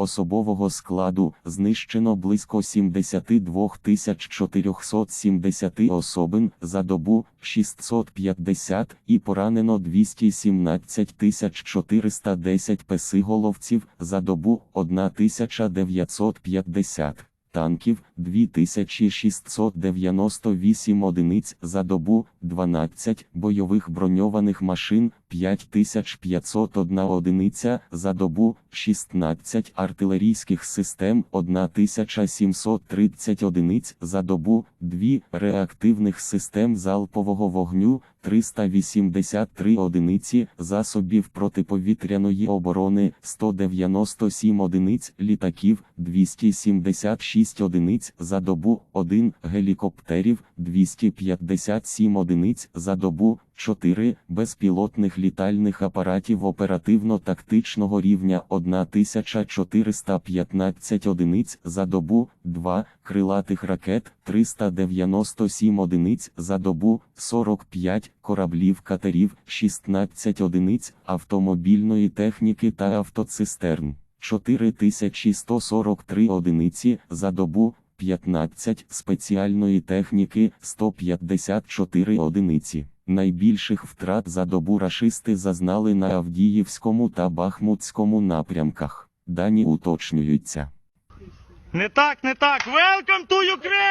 Особового складу знищено близько 72 470 особин за добу 650 і поранено 217 410 песиголовців за добу 1950 танків 2698 одиниць за добу, 12 бойових броньованих машин 5501 одиниця за добу, 16 артилерійських систем 1730 одиниць за добу, 2 реактивних систем залпового вогню 383 одиниці засобів протиповітряної оборони 197 одиниць літаків 276 одиниць за добу 1 гелікоптерів 257 одиниць за добу 4 безпілотних літальних апаратів оперативно-тактичного рівня 1415 одиниць за добу 2 крилатих ракет 397 одиниць за добу 45 кораблів катерів 16 одиниць автомобільної техніки та автоцистерн 4143 одиниці за добу 15 спеціальної техніки 154 одиниці. Найбільших втрат за добу рашисти зазнали на Авдіївському та Бахмутському напрямках. Дані уточнюються. Не так, не так. Welcome to Ukraine!